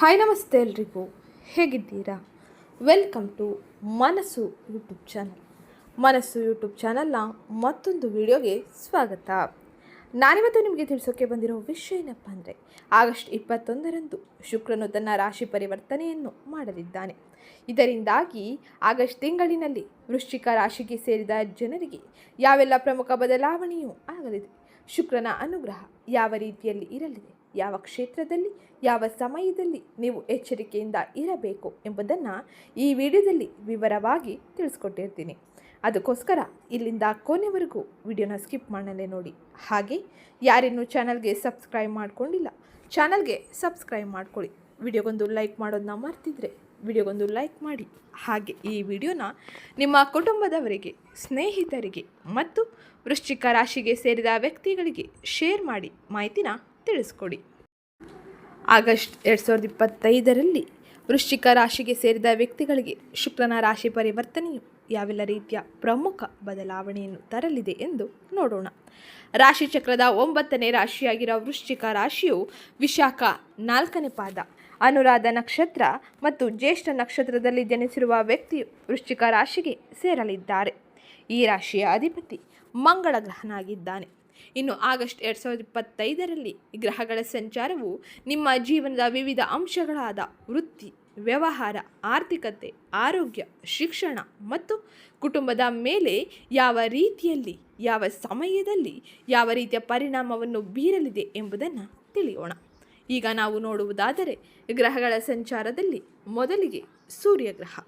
Hi ನಮಸ್ತೆ ಎಲ್ರಿಗೂ. ಹೇಗಿದ್ದೀರಾ? Welcome to Manasu YouTube channel Manasu YouTube ಚಾನಲ್ನ ಮತ್ತೊಂದು ವಿಡಿಯೋಗೆ ಸ್ವಾಗತ. ನಾನಿವತ್ತು ನಿಮಗೆ ತಿಳಿಸೋಕೆ ಬಂದಿರೋ ವಿಷಯ ಏನಪ್ಪ ಅಂದರೆ, ಆಗಸ್ಟ್ ಇಪ್ಪತ್ತೊಂದರಂದು ಶುಕ್ರನು ತನ್ನ ರಾಶಿ ಪರಿವರ್ತನೆಯನ್ನು ಮಾಡಲಿದ್ದಾನೆ. ಇದರಿಂದಾಗಿ ಆಗಸ್ಟ್ ತಿಂಗಳಿನಲ್ಲಿ ವೃಶ್ಚಿಕ ರಾಶಿಗೆ ಸೇರಿದ ಜನರಿಗೆ ಯಾವೆಲ್ಲ ಪ್ರಮುಖ ಬದಲಾವಣೆಯೂ ಆಗಲಿದೆ. ಶುಕ್ರನ ಅನುಗ್ರಹ ಯಾವ ರೀತಿಯಲ್ಲಿ ಇರಲಿದೆ? ಯಾವ ಕ್ಷೇತ್ರದಲ್ಲಿ, ಯಾವ ಸಮಯದಲ್ಲಿ ನೀವು ಎಚ್ಚರಿಕೆಯಿಂದ ಇರಬೇಕು ಎಂಬುದನ್ನು ಈ ವಿಡಿಯೋದಲ್ಲಿ ವಿವರವಾಗಿ ತಿಳಿಸ್ಕೊಟ್ಟಿರ್ತೀನಿ. ಅದಕ್ಕೋಸ್ಕರ ಇಲ್ಲಿಂದ ಕೊನೆವರೆಗೂ ವಿಡಿಯೋನ ಸ್ಕಿಪ್ ಮಾಡಲೇ ನೋಡಿ. ಹಾಗೆ ಯಾರಿನ್ನೂ ಚಾನಲ್ಗೆ ಸಬ್ಸ್ಕ್ರೈಬ್ ಮಾಡ್ಕೊಂಡಿಲ್ಲ, ಚಾನಲ್ಗೆ ಸಬ್ಸ್ಕ್ರೈಬ್ ಮಾಡ್ಕೊಳ್ಳಿ. ವಿಡಿಯೋಗೊಂದು ಲೈಕ್ ಮಾಡೋದನ್ನ ಮರ್ತಿದ್ರೆ ವಿಡಿಯೋಗೊಂದು ಲೈಕ್ ಮಾಡಿ. ಹಾಗೆ ಈ ವಿಡಿಯೋನ ನಿಮ್ಮ ಕುಟುಂಬದವರಿಗೆ, ಸ್ನೇಹಿತರಿಗೆ ಮತ್ತು ವೃಶ್ಚಿಕ ರಾಶಿಗೆ ಸೇರಿದ ವ್ಯಕ್ತಿಗಳಿಗೆ ಶೇರ್ ಮಾಡಿ ಮಾಹಿತಿನ ತಿಳಿಸ್ಕೊಡಿ. ಆಗಸ್ಟ್ ಎರಡು ಸಾವಿರದ ಇಪ್ಪತ್ತೈದರಲ್ಲಿ ವೃಶ್ಚಿಕ ರಾಶಿಗೆ ಸೇರಿದ ವ್ಯಕ್ತಿಗಳಿಗೆ ಶುಕ್ರನ ರಾಶಿ ಪರಿವರ್ತನೆಯು ಯಾವೆಲ್ಲ ರೀತಿಯ ಪ್ರಮುಖ ಬದಲಾವಣೆಯನ್ನು ತರಲಿದೆ ಎಂದು ನೋಡೋಣ. ರಾಶಿ ಚಕ್ರದ ಒಂಬತ್ತನೇ ರಾಶಿಯಾಗಿರುವ ವೃಶ್ಚಿಕ ರಾಶಿಯು ವಿಶಾಖ ನಾಲ್ಕನೇ ಪಾದ, ಅನುರಾಧ ನಕ್ಷತ್ರ ಮತ್ತು ಜ್ಯೇಷ್ಠ ನಕ್ಷತ್ರದಲ್ಲಿ ಜನಿಸಿರುವ ವ್ಯಕ್ತಿಯು ವೃಶ್ಚಿಕ ರಾಶಿಗೆ ಸೇರಲಿದ್ದಾರೆ. ಈ ರಾಶಿಯ ಅಧಿಪತಿ ಮಂಗಳ ಗ್ರಹನಾಗಿದ್ದಾನೆ ಇನ್ನು ಆಗಸ್ಟ್ ಎರಡು ಸಾವಿರದ ಇಪ್ಪತ್ತೈದರಲ್ಲಿ ಗ್ರಹಗಳ ಸಂಚಾರವು ನಿಮ್ಮ ಜೀವನದ ವಿವಿಧ ಅಂಶಗಳಾದ ವೃತ್ತಿ, ವ್ಯವಹಾರ, ಆರ್ಥಿಕತೆ, ಆರೋಗ್ಯ, ಶಿಕ್ಷಣ ಮತ್ತು ಕುಟುಂಬದ ಮೇಲೆ ಯಾವ ರೀತಿಯಲ್ಲಿ, ಯಾವ ಸಮಯದಲ್ಲಿ, ಯಾವ ರೀತಿಯ ಪರಿಣಾಮವನ್ನು ಬೀರಲಿದೆ ಎಂಬುದನ್ನು ತಿಳಿಯೋಣ. ಈಗ ನಾವು ನೋಡುವುದಾದರೆ ಗ್ರಹಗಳ ಸಂಚಾರದಲ್ಲಿ ಮೊದಲಿಗೆ ಸೂರ್ಯಗ್ರಹ.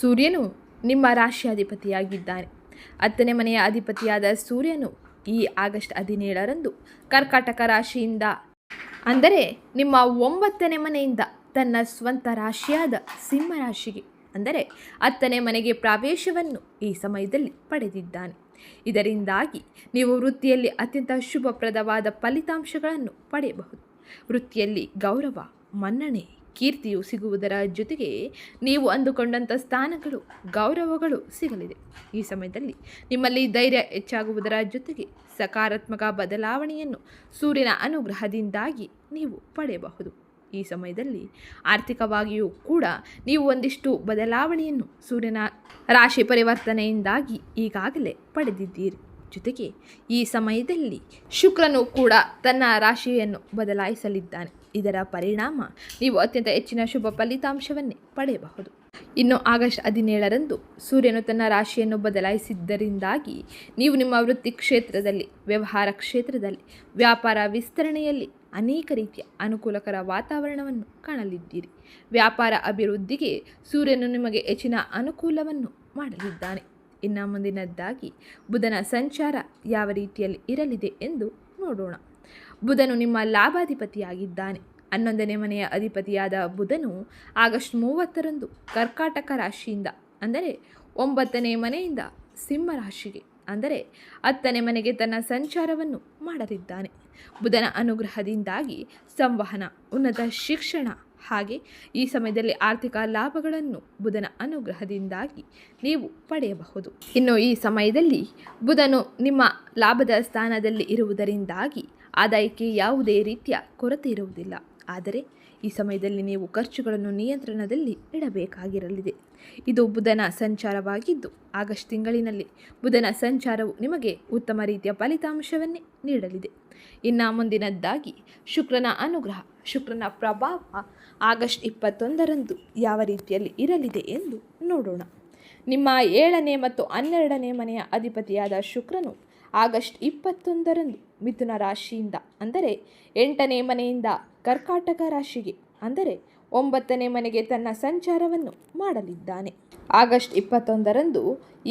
ಸೂರ್ಯನು ನಿಮ್ಮ ರಾಶಿ ಅಧಿಪತಿಯಾಗಿದ್ದಾನೆ ಹತ್ತನೇ ಮನೆಯ ಅಧಿಪತಿಯಾದ ಸೂರ್ಯನು ಈ ಆಗಸ್ಟ್ ಹದಿನೇಳರಂದು ಕರ್ಕಾಟಕ ರಾಶಿಯಿಂದ. ಅಂದರೆ ನಿಮ್ಮ ಒಂಬತ್ತನೇ ಮನೆಯಿಂದ ತನ್ನ ಸ್ವಂತ ರಾಶಿಯಾದ ಸಿಂಹ ರಾಶಿಗೆ, ಅಂದರೆ ಹತ್ತನೇ ಮನೆಗೆ ಪ್ರವೇಶವನ್ನು ಈ ಸಮಯದಲ್ಲಿ ಪಡೆದಿದ್ದಾನೆ. ಇದರಿಂದಾಗಿ ನೀವು ವೃತ್ತಿಯಲ್ಲಿ ಅತ್ಯಂತ ಶುಭಪ್ರದವಾದ ಫಲಿತಾಂಶಗಳನ್ನು ಪಡೆಯಬಹುದು. ವೃತ್ತಿಯಲ್ಲಿ ಗೌರವ, ಮನ್ನಣೆ ಕೀರ್ತಿಯು ಸಿಗುವುದರ ಜೊತೆಗೆ ನೀವು ಅಂದುಕೊಂಡಂಥ ಸ್ಥಾನಗಳು, ಗೌರವಗಳು ಸಿಗಲಿದೆ. ಈ ಸಮಯದಲ್ಲಿ ನಿಮ್ಮಲ್ಲಿ ಧೈರ್ಯ ಹೆಚ್ಚಾಗುವುದರ ಜೊತೆಗೆ ಸಕಾರಾತ್ಮಕ ಬದಲಾವಣೆಯನ್ನು ಸೂರ್ಯನ ಅನುಗ್ರಹದಿಂದಾಗಿ ನೀವು ಪಡೆಯಬಹುದು. ಈ ಸಮಯದಲ್ಲಿ ಆರ್ಥಿಕವಾಗಿಯೂ ಕೂಡ ನೀವು ಒಂದಿಷ್ಟು ಬದಲಾವಣೆಯನ್ನು ಸೂರ್ಯನ ರಾಶಿ ಪರಿವರ್ತನೆಯಿಂದಾಗಿ ಈಗಾಗಲೇ ಪಡೆದಿದ್ದೀರಿ. ಜೊತೆಗೆ ಈ ಸಮಯದಲ್ಲಿ ಶುಕ್ರನು ಕೂಡ ತನ್ನ ರಾಶಿಯನ್ನು ಬದಲಾಯಿಸಲಿದ್ದಾನೆ. ಇದರ ಪರಿಣಾಮ ನೀವು ಅತ್ಯಂತ ಹೆಚ್ಚಿನ ಶುಭ ಫಲಿತಾಂಶವನ್ನೇ ಪಡೆಯಬಹುದು. ಇನ್ನು ಆಗಸ್ಟ್ ಹದಿನೇಳರಂದು ಸೂರ್ಯನು ತನ್ನ ರಾಶಿಯನ್ನು ಬದಲಾಯಿಸಿದ್ದರಿಂದಾಗಿ ನೀವು ನಿಮ್ಮ ವೃತ್ತಿ ಕ್ಷೇತ್ರದಲ್ಲಿ, ವ್ಯವಹಾರ ಕ್ಷೇತ್ರದಲ್ಲಿ, ವ್ಯಾಪಾರ ವಿಸ್ತರಣೆಯಲ್ಲಿ ಅನೇಕ ರೀತಿಯ ಅನುಕೂಲಕರ ವಾತಾವರಣವನ್ನು ಕಾಣಲಿದ್ದೀರಿ. ವ್ಯಾಪಾರ ಅಭಿವೃದ್ಧಿಗೆ ಸೂರ್ಯನು ನಿಮಗೆ ಹೆಚ್ಚಿನ ಅನುಕೂಲವನ್ನು ಮಾಡಲಿದ್ದಾನೆ. ಇನ್ನು ಮುಂದಿನದ್ದಾಗಿ ಬುಧನ ಸಂಚಾರ ಯಾವ ರೀತಿಯಲ್ಲಿ ಇರಲಿದೆ ಎಂದು ನೋಡೋಣ. ಬುಧನು ನಿಮ್ಮ ಲಾಭಾಧಿಪತಿಯಾಗಿದ್ದಾನೆ. ಹನ್ನೊಂದನೇ ಮನೆಯ ಅಧಿಪತಿಯಾದ ಬುಧನು ಆಗಸ್ಟ್ ಮೂವತ್ತರಂದು ಕರ್ಕಾಟಕ ರಾಶಿಯಿಂದ, ಅಂದರೆ ಒಂಬತ್ತನೇ ಮನೆಯಿಂದ ಸಿಂಹ ರಾಶಿಗೆ, ಅಂದರೆ ಹತ್ತನೇ ಮನೆಗೆ ತನ್ನ ಸಂಚಾರವನ್ನು ಮಾಡಲಿದ್ದಾನೆ. ಬುಧನ ಅನುಗ್ರಹದಿಂದಾಗಿ ಸಂವಹನ, ಉನ್ನತ ಶಿಕ್ಷಣ ಹಾಗೆ ಈ ಸಮಯದಲ್ಲಿ ಆರ್ಥಿಕ ಲಾಭಗಳನ್ನು ಬುಧನ ಅನುಗ್ರಹದಿಂದಾಗಿ ನೀವು ಪಡೆಯಬಹುದು. ಇನ್ನು ಈ ಸಮಯದಲ್ಲಿ ಬುಧನು ನಿಮ್ಮ ಲಾಭದ ಸ್ಥಾನದಲ್ಲಿ ಇರುವುದರಿಂದಾಗಿ ಆದಾಯಕ್ಕೆ ಯಾವುದೇ ರೀತಿಯ ಕೊರತೆ ಇರುವುದಿಲ್ಲ. ಆದರೆ ಈ ಸಮಯದಲ್ಲಿ ನೀವು ಖರ್ಚುಗಳನ್ನು ನಿಯಂತ್ರಣದಲ್ಲಿ ಇಡಬೇಕಾಗಿರಲಿದೆ. ಇದು ಬುಧನ ಸಂಚಾರವಾಗಿದ್ದು, ಆಗಸ್ಟ್ ತಿಂಗಳಿನಲ್ಲಿ ಬುಧನ ಸಂಚಾರವು ನಿಮಗೆ ಉತ್ತಮ ರೀತಿಯ ಫಲಿತಾಂಶವನ್ನೇ ನೀಡಲಿದೆ. ಇನ್ನು ಮುಂದಿನದ್ದಾಗಿ, ಶುಕ್ರನ ಅನುಗ್ರಹ. ಶುಕ್ರನ ಪ್ರಭಾವ ಆಗಸ್ಟ್ ಇಪ್ಪತ್ತೊಂದರಂದು ಯಾವ ರೀತಿಯಲ್ಲಿ ಇರಲಿದೆ ಎಂದು ನೋಡೋಣ. ನಿಮ್ಮ ಏಳನೇ ಮತ್ತು ಹನ್ನೆರಡನೇ ಮನೆಯ ಅಧಿಪತಿಯಾದ ಶುಕ್ರನು ಆಗಸ್ಟ್ ಇಪ್ಪತ್ತೊಂದರಂದು ಮಿಥುನ ರಾಶಿಯಿಂದ, ಅಂದರೆ ಎಂಟನೇ ಮನೆಯಿಂದ ಕರ್ಕಾಟಕ ರಾಶಿಗೆ, ಅಂದರೆ ಒಂಬತ್ತನೇ ಮನೆಗೆ ತನ್ನ ಸಂಚಾರವನ್ನು ಮಾಡಲಿದ್ದಾನೆ. ಆಗಸ್ಟ್ ಇಪ್ಪತ್ತೊಂದರಂದು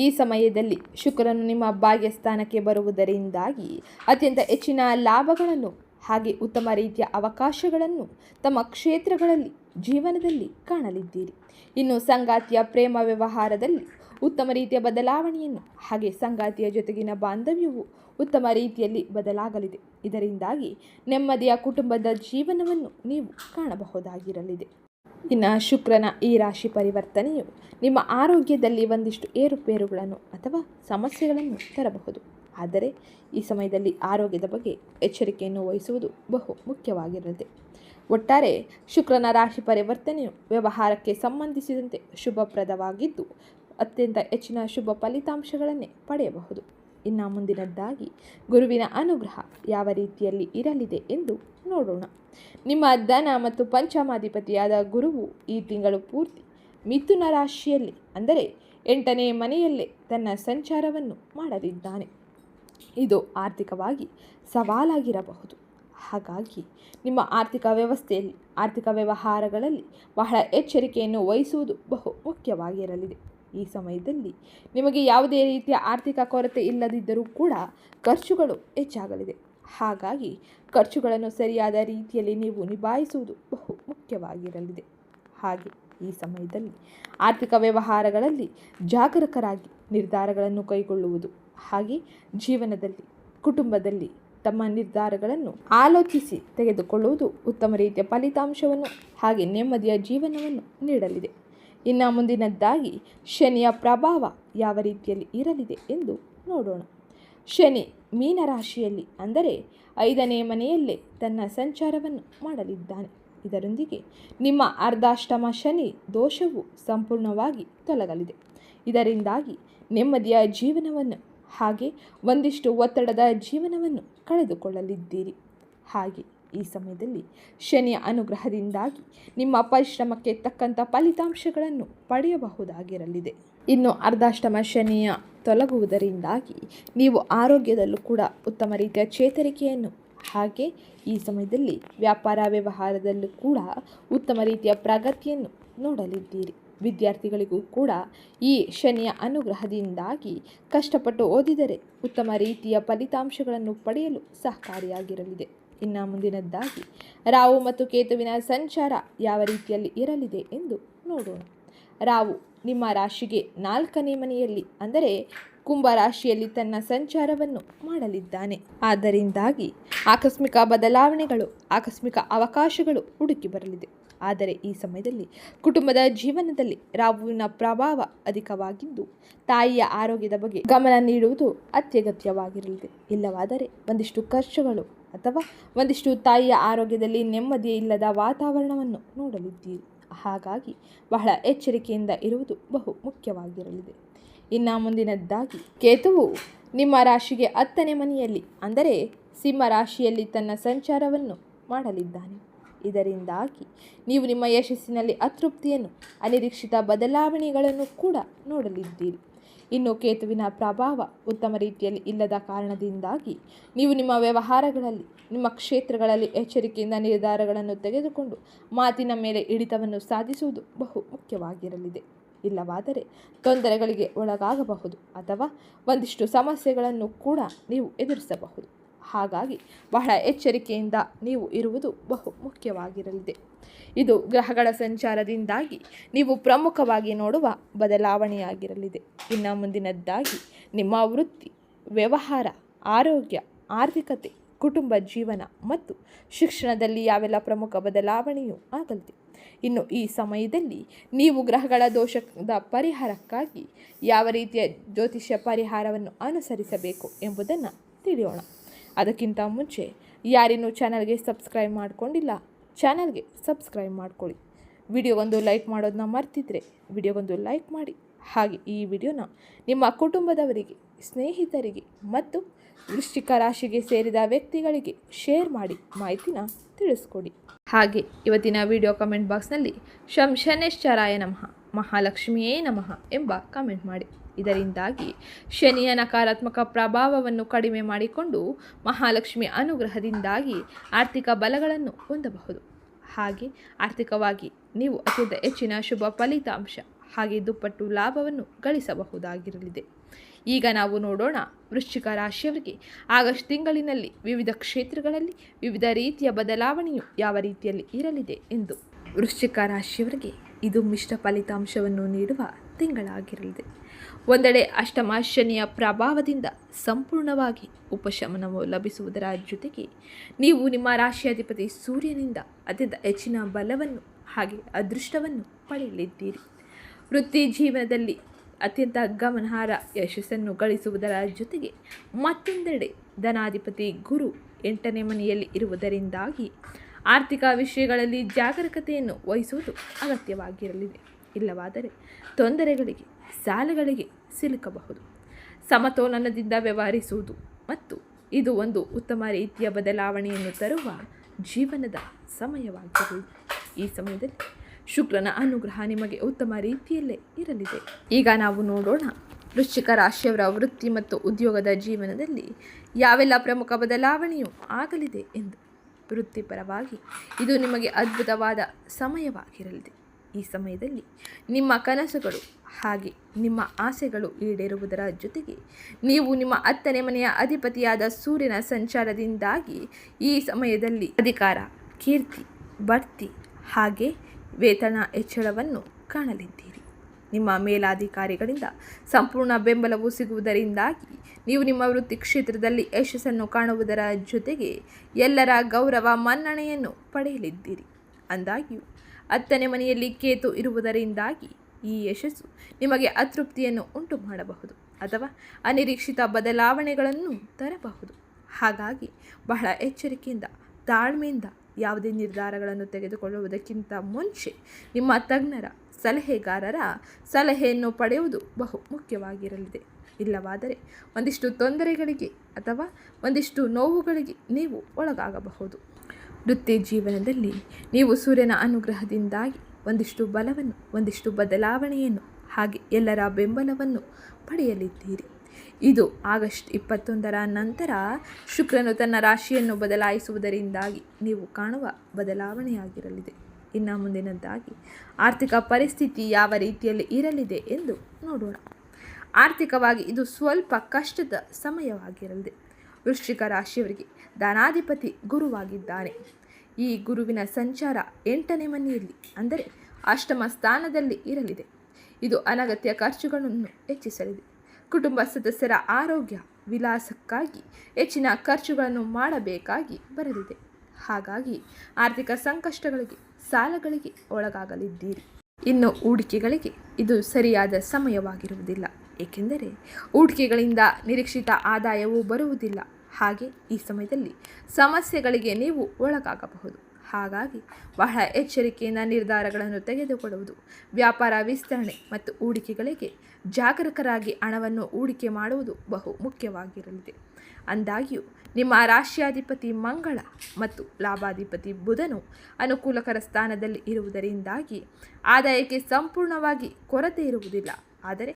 ಈ ಸಮಯದಲ್ಲಿ ಶುಕ್ರನು ನಿಮ್ಮ ಭಾಗ್ಯಸ್ಥಾನಕ್ಕೆ ಬರುವುದರಿಂದಾಗಿ ಅತ್ಯಂತ ಹೆಚ್ಚಿನ ಲಾಭಗಳನ್ನು ಹಾಗೆ ಉತ್ತಮ ರೀತಿಯ ಅವಕಾಶಗಳನ್ನು ತಮ್ಮ ಕ್ಷೇತ್ರಗಳಲ್ಲಿ, ಜೀವನದಲ್ಲಿ ಕಾಣಲಿದ್ದೀರಿ. ಇನ್ನು ಸಂಗಾತಿಯ ಪ್ರೇಮ ವ್ಯವಹಾರದಲ್ಲಿ ಉತ್ತಮ ರೀತಿಯ ಬದಲಾವಣೆಯನ್ನು ಹಾಗೆ ಸಂಗಾತಿಯ ಜೊತೆಗಿನ ಬಾಂಧವ್ಯವು ಉತ್ತಮ ರೀತಿಯಲ್ಲಿ ಬದಲಾಗಲಿದೆ. ಇದರಿಂದಾಗಿ ನೆಮ್ಮದಿಯ ಕುಟುಂಬದ ಜೀವನವನ್ನು ನೀವು ಕಾಣಬಹುದಾಗಿರಲಿದೆ. ಇನ್ನು ಶುಕ್ರನ ಈ ರಾಶಿ ಪರಿವರ್ತನೆಯು ನಿಮ್ಮ ಆರೋಗ್ಯದಲ್ಲಿ ಒಂದಿಷ್ಟು ಏರುಪೇರುಗಳನ್ನು ಅಥವಾ ಸಮಸ್ಯೆಗಳನ್ನು ತರಬಹುದು. ಆದರೆ ಈ ಸಮಯದಲ್ಲಿ ಆರೋಗ್ಯದ ಬಗ್ಗೆ ಎಚ್ಚರಿಕೆಯನ್ನು ವಹಿಸುವುದು ಬಹು ಮುಖ್ಯವಾಗಿರಲಿದೆ. ಒಟ್ಟಾರೆ ಶುಕ್ರನ ರಾಶಿ ಪರಿವರ್ತನೆಯು ವ್ಯವಹಾರಕ್ಕೆ ಸಂಬಂಧಿಸಿದಂತೆ ಶುಭಪ್ರದವಾಗಿದ್ದು ಅತ್ಯಂತ ಹೆಚ್ಚಿನ ಶುಭ ಫಲಿತಾಂಶಗಳನ್ನೇ ಪಡೆಯಬಹುದು. ಇನ್ನು ಮುಂದಿನದ್ದಾಗಿ, ಗುರುವಿನ ಅನುಗ್ರಹ ಯಾವ ರೀತಿಯಲ್ಲಿ ಇರಲಿದೆ ಎಂದು ನೋಡೋಣ. ನಿಮ್ಮ ಧನ ಮತ್ತು ಪಂಚಮಾಧಿಪತಿಯಾದ ಗುರುವು ಈ ತಿಂಗಳು ಪೂರ್ತಿ ಮಿಥುನ ರಾಶಿಯಲ್ಲಿ, ಅಂದರೆ ಎಂಟನೇ ಮನೆಯಲ್ಲೇ ತನ್ನ ಸಂಚಾರವನ್ನು ಮಾಡಲಿದ್ದಾನೆ. ಇದು ಆರ್ಥಿಕವಾಗಿ ಸವಾಲಾಗಿರಬಹುದು. ಹಾಗಾಗಿ, ನಿಮ್ಮ ಆರ್ಥಿಕ ವ್ಯವಸ್ಥೆಯಲ್ಲಿ, ಆರ್ಥಿಕ ವ್ಯವಹಾರಗಳಲ್ಲಿ ಬಹಳ ಎಚ್ಚರಿಕೆಯನ್ನು ವಹಿಸುವುದು ಬಹು ಮುಖ್ಯವಾಗಿರಲಿದೆ. ಈ ಸಮಯದಲ್ಲಿ. ನಿಮಗೆ ಯಾವುದೇ ರೀತಿಯ ಆರ್ಥಿಕ ಕೊರತೆ ಇಲ್ಲದಿದ್ದರೂ ಕೂಡ ಖರ್ಚುಗಳು ಹೆಚ್ಚಾಗಲಿದೆ. ಹಾಗಾಗಿ ಖರ್ಚುಗಳನ್ನು ಸರಿಯಾದ ರೀತಿಯಲ್ಲಿ ನೀವು ನಿಭಾಯಿಸುವುದು ಬಹು ಮುಖ್ಯವಾಗಿರಲಿದೆ. ಹಾಗೆ ಈ ಸಮಯದಲ್ಲಿ ಆರ್ಥಿಕ ವ್ಯವಹಾರಗಳಲ್ಲಿ ಜಾಗರೂಕರಾಗಿ ನಿರ್ಧಾರಗಳನ್ನು ಕೈಗೊಳ್ಳುವುದು, ಹಾಗೆ ಜೀವನದಲ್ಲಿ, ಕುಟುಂಬದಲ್ಲಿ ತಮ್ಮ ನಿರ್ಧಾರಗಳನ್ನು ಆಲೋಚಿಸಿ ತೆಗೆದುಕೊಳ್ಳುವುದು ಉತ್ತಮ ರೀತಿಯ ಫಲಿತಾಂಶವನ್ನು, ಹಾಗೆ ನೆಮ್ಮದಿಯ ಜೀವನವನ್ನು ನೀಡಲಿದೆ. ಇನ್ನು ಮುಂದಿನದ್ದಾಗಿ ಶನಿಯ ಪ್ರಭಾವ ಯಾವ ರೀತಿಯಲ್ಲಿ ಇರಲಿದೆ ಎಂದು ನೋಡೋಣ. ಶನಿ ಮೀನರಾಶಿಯಲ್ಲಿ ಅಂದರೆ ಐದನೇ ಮನೆಯಲ್ಲೇ ತನ್ನ ಸಂಚಾರವನ್ನು ಮಾಡಲಿದ್ದಾನೆ. ಇದರೊಂದಿಗೆ ನಿಮ್ಮ ಅರ್ಧಾಷ್ಟಮ ಶನಿ ದೋಷವು ಸಂಪೂರ್ಣವಾಗಿ ತೊಲಗಲಿದೆ. ಇದರಿಂದಾಗಿ ನೆಮ್ಮದಿಯ ಜೀವನವನ್ನು ಹಾಗೆ ಒಂದಿಷ್ಟು ಒತ್ತಡದ ಜೀವನವನ್ನು ಕಳೆದುಕೊಳ್ಳಲಿದ್ದೀರಿ. ಹಾಗೆ ಈ ಸಮಯದಲ್ಲಿ ಶನಿಯ ಅನುಗ್ರಹದಿಂದಾಗಿ ನಿಮ್ಮ ಪರಿಶ್ರಮಕ್ಕೆ ತಕ್ಕಂಥ ಫಲಿತಾಂಶಗಳನ್ನು ಪಡೆಯಬಹುದಾಗಿರಲಿದೆ. ಇನ್ನು ಅರ್ಧಾಷ್ಟಮ ಶನಿಯ ತೊಲಗುವುದರಿಂದಾಗಿ ನೀವು ಆರೋಗ್ಯದಲ್ಲೂ ಕೂಡ ಉತ್ತಮ ರೀತಿಯ ಚೇತರಿಕೆಯನ್ನು, ಹಾಗೆ ಈ ಸಮಯದಲ್ಲಿ ವ್ಯಾಪಾರ ವ್ಯವಹಾರದಲ್ಲೂ ಕೂಡ ಉತ್ತಮ ರೀತಿಯ ಪ್ರಗತಿಯನ್ನು ನೋಡಲಿದ್ದೀರಿ. ವಿದ್ಯಾರ್ಥಿಗಳಿಗೂ ಕೂಡ ಈ ಶನಿಯ ಅನುಗ್ರಹದಿಂದಾಗಿ ಕಷ್ಟಪಟ್ಟು ಓದಿದರೆ ಉತ್ತಮ ರೀತಿಯ ಫಲಿತಾಂಶಗಳನ್ನು ಪಡೆಯಲು ಸಹಕಾರಿಯಾಗಿರಲಿದೆ. ಇನ್ನು ಮುಂದಿನದ್ದಾಗಿ. ರಾವು ಮತ್ತು ಕೇತುವಿನ ಸಂಚಾರ ಯಾವ ರೀತಿಯಲ್ಲಿ ಇರಲಿದೆ ಎಂದು ನೋಡೋಣ. ರಾವು ನಿಮ್ಮ ರಾಶಿಗೆ ನಾಲ್ಕನೇ ಮನೆಯಲ್ಲಿ, ಅಂದರೆ ಕುಂಭ ರಾಶಿಯಲ್ಲಿ ತನ್ನ ಸಂಚಾರವನ್ನು ಮಾಡಲಿದ್ದಾನೆ. ಆದ್ದರಿಂದಾಗಿ ಆಕಸ್ಮಿಕ ಬದಲಾವಣೆಗಳು, ಆಕಸ್ಮಿಕ ಅವಕಾಶಗಳು ಹುಡುಕಿ ಬರಲಿದೆ. ಆದರೆ ಈ ಸಮಯದಲ್ಲಿ ಕುಟುಂಬದ ಜೀವನದಲ್ಲಿ ರಾವುವಿನ ಪ್ರಭಾವ ಅಧಿಕವಾಗಿದ್ದು, ತಾಯಿಯ ಆರೋಗ್ಯದ ಬಗ್ಗೆ ಗಮನ ನೀಡುವುದು ಅತ್ಯಗತ್ಯವಾಗಿರಲಿದೆ. ಇಲ್ಲವಾದರೆ ಒಂದಿಷ್ಟು ಖರ್ಚುಗಳು ಅಥವಾ ಒಂದಿಷ್ಟು ತಾಯಿಯ ಆರೋಗ್ಯದಲ್ಲಿ ನೆಮ್ಮದಿ ಇಲ್ಲದ ವಾತಾವರಣವನ್ನು ನೋಡಲಿದ್ದೀರಿ. ಹಾಗಾಗಿ ಬಹಳ ಎಚ್ಚರಿಕೆಯಿಂದ ಇರುವುದು ಬಹು ಮುಖ್ಯವಾಗಿರಲಿದೆ. ಇನ್ನು ಮುಂದಿನದ್ದಾಗಿ, ಕೇತುವು ನಿಮ್ಮ ರಾಶಿಗೆ ಹತ್ತನೇ ಮನೆಯಲ್ಲಿ, ಅಂದರೆ ಸಿಂಹ ರಾಶಿಯಲ್ಲಿ ತನ್ನ ಸಂಚಾರವನ್ನು ಮಾಡಲಿದ್ದಾನೆ. ಇದರಿಂದಾಗಿ ನೀವು ನಿಮ್ಮ ಯಶಸ್ಸಿನಲ್ಲಿ ಅತೃಪ್ತಿಯನ್ನು, ಅನಿರೀಕ್ಷಿತ ಬದಲಾವಣೆಗಳನ್ನು ಕೂಡ ನೋಡಲಿದ್ದೀರಿ. ಇನ್ನು ಕೇತುವಿನ ಪ್ರಭಾವ ಉತ್ತಮ ರೀತಿಯಲ್ಲಿ ಇಲ್ಲದ ಕಾರಣದಿಂದಾಗಿ ನೀವು ನಿಮ್ಮ ವ್ಯವಹಾರಗಳಲ್ಲಿ, ನಿಮ್ಮ ಕ್ಷೇತ್ರಗಳಲ್ಲಿ ಎಚ್ಚರಿಕೆಯಿಂದ ನಿರ್ಧಾರಗಳನ್ನು ತೆಗೆದುಕೊಂಡು ಮಾತಿನ ಮೇಲೆ ಹಿಡಿತವನ್ನು ಸಾಧಿಸುವುದು ಬಹು ಮುಖ್ಯವಾಗಿರಲಿದೆ. ಇಲ್ಲವಾದರೆ ತೊಂದರೆಗಳಿಗೆ ಒಳಗಾಗಬಹುದು ಅಥವಾ ಒಂದಿಷ್ಟು ಸಮಸ್ಯೆಗಳನ್ನು ಕೂಡ ನೀವು ಎದುರಿಸಬಹುದು. ಹಾಗಾಗಿ ಬಹಳ ಎಚ್ಚರಿಕೆಯಿಂದ ನೀವು ಇರುವುದು ಬಹು ಮುಖ್ಯವಾಗಿರಲಿದೆ. ಇದು ಗ್ರಹಗಳ ಸಂಚಾರದಿಂದಾಗಿ ನೀವು ಪ್ರಮುಖವಾಗಿ ನೋಡುವ ಬದಲಾವಣೆಯಾಗಿರಲಿದೆ. ಇನ್ನು ಮುಂದಿನದ್ದಾಗಿ ನಿಮ್ಮ ವೃತ್ತಿ, ವ್ಯವಹಾರ, ಆರೋಗ್ಯ, ಆರ್ಥಿಕತೆ, ಕುಟುಂಬ ಜೀವನ ಮತ್ತು ಶಿಕ್ಷಣದಲ್ಲಿ ಯಾವೆಲ್ಲ ಪ್ರಮುಖ ಬದಲಾವಣೆಯೂ ಆಗಲಿದೆ. ಇನ್ನು ಈ ಸಮಯದಲ್ಲಿ ನೀವು ಗ್ರಹಗಳ ದೋಷದ ಪರಿಹಾರಕ್ಕಾಗಿ ಯಾವ ರೀತಿಯ ಜ್ಯೋತಿಷ್ಯ ಪರಿಹಾರವನ್ನು ಅನುಸರಿಸಬೇಕು ಎಂಬುದನ್ನು ತಿಳಿಯೋಣ. ಅದಕ್ಕಿಂತ ಮುಂಚೆ ಯಾರಿನ್ನೂ ಚಾನಲ್ಗೆ ಸಬ್ಸ್ಕ್ರೈಬ್ ಮಾಡಿಕೊಂಡಿಲ್ಲ, ಚಾನಲ್ಗೆ ಸಬ್ಸ್ಕ್ರೈಬ್ ಮಾಡ್ಕೊಳ್ಳಿ. ವಿಡಿಯೋಗೊಂದು ಲೈಕ್ ಮಾಡೋದನ್ನ ಮರ್ತಿದ್ರೆ ವಿಡಿಯೋಗೊಂದು ಲೈಕ್ ಮಾಡಿ. ಹಾಗೆ ಈ ವಿಡಿಯೋನ ನಿಮ್ಮ ಕುಟುಂಬದವರಿಗೆ, ಸ್ನೇಹಿತರಿಗೆ ಮತ್ತು ವೃಶ್ಚಿಕ ರಾಶಿಗೆ ಸೇರಿದ ವ್ಯಕ್ತಿಗಳಿಗೆ ಶೇರ್ ಮಾಡಿ ಮಾಹಿತಿನ ತಿಳಿಸ್ಕೊಡಿ. ಹಾಗೆ ಇವತ್ತಿನ ವಿಡಿಯೋ ಕಮೆಂಟ್ ಬಾಕ್ಸ್ನಲ್ಲಿ ಶಂ ಶನೇಶ್ವರಾಯ ನಮಃ, ಮಹಾಲಕ್ಷ್ಮಿಯೇ ನಮಃ ಎಂಬ ಕಮೆಂಟ್ ಮಾಡಿ. ಇದರಿಂದಾಗಿ ಶನಿಯ ನಕಾರಾತ್ಮಕ ಪ್ರಭಾವವನ್ನು ಕಡಿಮೆ ಮಾಡಿಕೊಂಡು ಮಹಾಲಕ್ಷ್ಮಿ ಅನುಗ್ರಹದಿಂದಾಗಿ ಆರ್ಥಿಕ ಬಲಗಳನ್ನು ಹೊಂದಬಹುದು. ಹಾಗೆ ಆರ್ಥಿಕವಾಗಿ ನೀವು ಅತ್ಯಂತ ಹೆಚ್ಚಿನ ಶುಭ ಫಲಿತಾಂಶ ಹಾಗೆ ದುಪ್ಪಟ್ಟು ಲಾಭವನ್ನು ಗಳಿಸಬಹುದಾಗಿರಲಿದೆ. ಈಗ ನಾವು ನೋಡೋಣ ವೃಶ್ಚಿಕ ರಾಶಿಯವರಿಗೆ ಆಗಸ್ಟ್ ತಿಂಗಳಿನಲ್ಲಿ ವಿವಿಧ ಕ್ಷೇತ್ರಗಳಲ್ಲಿ ವಿವಿಧ ರೀತಿಯ ಬದಲಾವಣೆಯು ಯಾವ ರೀತಿಯಲ್ಲಿ ಇರಲಿದೆ ಎಂದು. ವೃಶ್ಚಿಕ ರಾಶಿಯವರಿಗೆ ಇದು ಮಿಶ್ರ ಫಲಿತಾಂಶವನ್ನು ನೀಡುವ ತಿಂಗಳಾಗಿರಲಿದೆ. ಒಂದೆಡೆ ಅಷ್ಟಮ ಶನಿಯ ಪ್ರಭಾವದಿಂದ ಸಂಪೂರ್ಣವಾಗಿ ಉಪಶಮನವು ಲಭಿಸುವುದರ ಜೊತೆಗೆ ನೀವು ನಿಮ್ಮ ರಾಶಿಯಾಧಿಪತಿ ಸೂರ್ಯನಿಂದ ಅತ್ಯಂತ ಹೆಚ್ಚಿನ ಬಲವನ್ನು ಹಾಗೆ ಅದೃಷ್ಟವನ್ನು ಪಡೆಯಲಿದ್ದೀರಿ. ವೃತ್ತಿ ಜೀವನದಲ್ಲಿ ಅತ್ಯಂತ ಗಮನಾರ್ಹ ಯಶಸ್ಸನ್ನು ಗಳಿಸುವುದರ ಜೊತೆಗೆ ಮತ್ತೊಂದೆಡೆ ಧನಾಧಿಪತಿ ಗುರು ಎಂಟನೇ ಮನೆಯಲ್ಲಿ ಇರುವುದರಿಂದಾಗಿ ಆರ್ಥಿಕ ವಿಷಯಗಳಲ್ಲಿ ಜಾಗರೂಕತೆಯನ್ನು ವಹಿಸುವುದು ಅಗತ್ಯವಾಗಿರಲಿದೆ. ಇಲ್ಲವಾದರೆ ತೊಂದರೆಗಳಿಗೆ ಸಾಲಗಳಿಗೆ ಸಿಲುಕಬಹುದು. ಸಮತೋಲನದಿಂದ ವ್ಯವಹರಿಸುವುದು ಮತ್ತು ಇದು ಒಂದು ಉತ್ತಮ ರೀತಿಯ ಬದಲಾವಣೆಯನ್ನು ತರುವ ಜೀವನದ ಸಮಯವಾಗಿದೆ. ಈ ಸಮಯದಲ್ಲಿ ಶುಕ್ರನ ಅನುಗ್ರಹ ನಿಮಗೆ ಉತ್ತಮ ರೀತಿಯಲ್ಲೇ ಇರಲಿದೆ. ಈಗ ನಾವು ನೋಡೋಣ ವೃಶ್ಚಿಕ ರಾಶಿಯವರ ವೃತ್ತಿ ಮತ್ತು ಉದ್ಯೋಗದ ಜೀವನದಲ್ಲಿ ಯಾವೆಲ್ಲ ಪ್ರಮುಖ ಬದಲಾವಣೆಯು ಆಗಲಿದೆ ಎಂದು ವೃತ್ತಿಪರವಾಗಿ ಇದು ನಿಮಗೆ ಅದ್ಭುತವಾದ ಸಮಯವಾಗಿರಲಿದೆ. ಈ ಸಮಯದಲ್ಲಿ ನಿಮ್ಮ ಕನಸುಗಳು ಹಾಗೆ ನಿಮ್ಮ ಆಸೆಗಳು ಈಡೇರುವುದರ ಜೊತೆಗೆ ನೀವು ನಿಮ್ಮ ಹತ್ತನೇ ಮನೆಯ ಅಧಿಪತಿಯಾದ ಸೂರ್ಯನ ಸಂಚಾರದಿಂದಾಗಿ ಈ ಸಮಯದಲ್ಲಿ ಅಧಿಕಾರ, ಕೀರ್ತಿ, ಬಡ್ತಿ ಹಾಗೆ ವೇತನ ಹೆಚ್ಚಳವನ್ನು ಕಾಣಲಿದ್ದೀರಿ. ನಿಮ್ಮ ಮೇಲಾಧಿಕಾರಿಗಳಿಂದ ಸಂಪೂರ್ಣ ಬೆಂಬಲವು ಸಿಗುವುದರಿಂದಾಗಿ ನೀವು ನಿಮ್ಮ ವೃತ್ತಿ ಕ್ಷೇತ್ರದಲ್ಲಿ ಯಶಸ್ಸನ್ನು ಕಾಣುವುದರ ಜೊತೆಗೆ ಎಲ್ಲರ ಗೌರವ ಮನ್ನಣೆಯನ್ನು ಪಡೆಯಲಿದ್ದೀರಿ. ಅಂದಾಗ್ಯೂ ಹತ್ತನೇ ಮನೆಯಲ್ಲಿ ಕೇತು ಇರುವುದರಿಂದಾಗಿ ಈ ಯಶಸ್ಸು ನಿಮಗೆ ಅತೃಪ್ತಿಯನ್ನು ಉಂಟು ಮಾಡಬಹುದು ಅಥವಾ ಅನಿರೀಕ್ಷಿತ ಬದಲಾವಣೆಗಳನ್ನು ತರಬಹುದು. ಹಾಗಾಗಿ ಬಹಳ ಎಚ್ಚರಿಕೆಯಿಂದ, ತಾಳ್ಮೆಯಿಂದ ಯಾವುದೇ ನಿರ್ಧಾರಗಳನ್ನು ತೆಗೆದುಕೊಳ್ಳುವುದಕ್ಕಿಂತ ಮುಂಚೆ ನಿಮ್ಮ ತಜ್ಞರ, ಸಲಹೆಗಾರರ ಸಲಹೆಯನ್ನು ಪಡೆಯುವುದು ಬಹು ಮುಖ್ಯವಾಗಿರಲಿದೆ. ಇಲ್ಲವಾದರೆ ಒಂದಿಷ್ಟು ತೊಂದರೆಗಳಿಗೆ ಅಥವಾ ಒಂದಿಷ್ಟು ನೋವುಗಳಿಗೆ ನೀವು ಒಳಗಾಗಬಹುದು. ವೃತ್ತಿ ಜೀವನದಲ್ಲಿ ನೀವು ಸೂರ್ಯನ ಅನುಗ್ರಹದಿಂದಾಗಿ ಒಂದಿಷ್ಟು ಬಲವನ್ನು, ಒಂದಿಷ್ಟು ಬದಲಾವಣೆಯನ್ನು, ಹಾಗೆ ಎಲ್ಲರ ಬೆಂಬಲವನ್ನು ಪಡೆಯಲಿದ್ದೀರಿ. ಇದು ಆಗಸ್ಟ್ ಇಪ್ಪತ್ತೊಂದರ ನಂತರ ಶುಕ್ರನು ತನ್ನ ರಾಶಿಯನ್ನು ಬದಲಾಯಿಸುವುದರಿಂದಾಗಿ ನೀವು ಕಾಣುವ ಬದಲಾವಣೆಯಾಗಿರಲಿದೆ. ಇನ್ನು ಮುಂದಿನದ್ದಾಗಿ ಆರ್ಥಿಕ ಪರಿಸ್ಥಿತಿ ಯಾವ ರೀತಿಯಲ್ಲಿ ಇರಲಿದೆ ಎಂದು ನೋಡೋಣ. ಆರ್ಥಿಕವಾಗಿ ಇದು ಸ್ವಲ್ಪ ಕಷ್ಟದ ಸಮಯವಾಗಿರಲಿದೆ. ವೃಶ್ಚಿಕ ರಾಶಿಯವರಿಗೆ ಧನಾಧಿಪತಿ ಗುರುವಾಗಿದ್ದಾನೆ. ಈ ಗುರುವಿನ ಸಂಚಾರ ಎಂಟನೇ ಮನೆಯಲ್ಲಿ, ಅಂದರೆ ಅಷ್ಟಮ ಸ್ಥಾನದಲ್ಲಿ ಇರಲಿದೆ. ಇದು ಅನಗತ್ಯ ಖರ್ಚುಗಳನ್ನು ಹೆಚ್ಚಿಸಲಿದೆ. ಕುಟುಂಬ ಸದಸ್ಯರ ಆರೋಗ್ಯ ವಿಲಾಸಕ್ಕಾಗಿ ಹೆಚ್ಚಿನ ಖರ್ಚುಗಳನ್ನು ಮಾಡಬೇಕಾಗಿ ಬರಲಿದೆ. ಹಾಗಾಗಿ ಆರ್ಥಿಕ ಸಂಕಷ್ಟಗಳಿಗೆ, ಸಾಲಗಳಿಗೆ ಒಳಗಾಗಲಿದ್ದೀರಿ. ಇನ್ನು ಹೂಡಿಕೆಗಳಿಗೆ ಇದು ಸರಿಯಾದ ಸಮಯವಾಗಿರುವುದಿಲ್ಲ. ಏಕೆಂದರೆ ಹೂಡಿಕೆಗಳಿಂದ ನಿರೀಕ್ಷಿತ ಆದಾಯವು ಬರುವುದಿಲ್ಲ. ಹಾಗೆ ಈ ಸಮಯದಲ್ಲಿ ಸಮಸ್ಯೆಗಳಿಗೆ ನೀವು ಒಳಗಾಗಬಹುದು. ಹಾಗಾಗಿ ಬಹಳ ಎಚ್ಚರಿಕೆಯಿಂದ ನಿರ್ಧಾರಗಳನ್ನು ತೆಗೆದುಕೊಳ್ಳುವುದು, ವ್ಯಾಪಾರ ವಿಸ್ತರಣೆ ಮತ್ತು ಹೂಡಿಕೆಗಳಿಗೆ ಜಾಗರೂಕರಾಗಿ ಹಣವನ್ನು ಹೂಡಿಕೆ ಮಾಡುವುದು ಬಹು ಮುಖ್ಯವಾಗಿರಲಿದೆ. ಅಂದಾಗ್ಯೂ, ನಿಮ್ಮ ರಾಷ್ಟ್ರಾಧಿಪತಿ ಮಂಗಳ ಮತ್ತು ಲಾಭಾಧಿಪತಿ ಬುಧನು ಅನುಕೂಲಕರ ಸ್ಥಾನದಲ್ಲಿ ಇರುವುದರಿಂದಾಗಿ ಆದಾಯಕ್ಕೆ ಸಂಪೂರ್ಣವಾಗಿ ಕೊರತೆ ಇರುವುದಿಲ್ಲ. ಆದರೆ